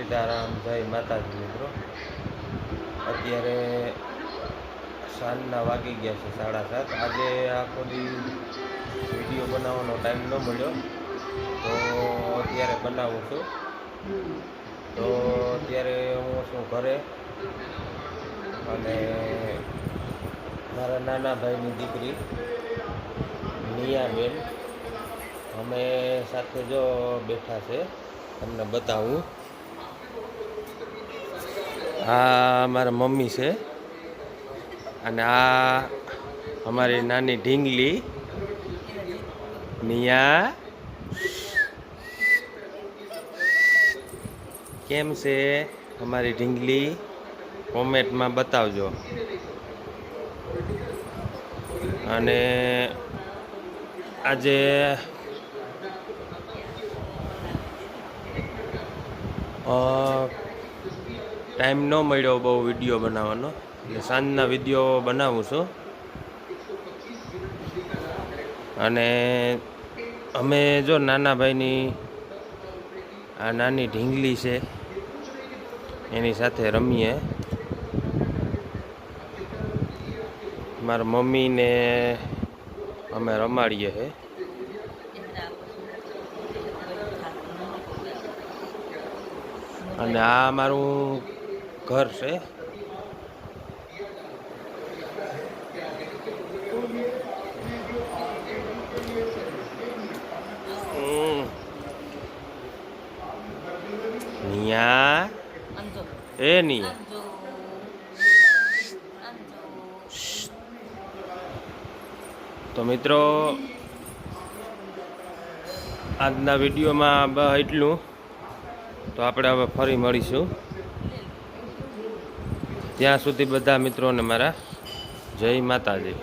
સીતારામ, જય માતાજી મિત્રો. અત્યારે સાંજના વાગી ગયા છે સાડા સાત. આજે આખો દી વીડિયો બનાવવાનો ટાઈમ ન મળ્યો. તો અત્યારે બનાવું છું. તો અત્યારે હું છું ઘરે. અને મારા નાના ભાઈની દીકરી નિયાબેન અમે સાથે જો બેઠા છે. તમને બતાવું. આ મારા મમ્મી છે. અને આ અમારી નાની ઢીંગલી મિયા. કેમ છે અમારી ઢીંગલી? કોમેન્ટમાં બતાવજો. અને આજે અ, ટાઈમ ન મળ્યો બહુ વીડિયો બનાવવાનો. એટલે સાંજના વીડિયો બનાવું છું. અને અમે જો નાના ભાઈની આ નાની ઢીંગલી છે, એની સાથે રમીએ. મારા મમ્મીને અમે રમાડીએ છે અને આ મારું ઘર છે. નિયા. એ નિયા. તો મિત્રો આજના વિડીયોમાં એટલું. તો આપણે હવે ફરી મળીશું. ત્યાં સુધી બધા મિત્રોને મારા જય માતાજી.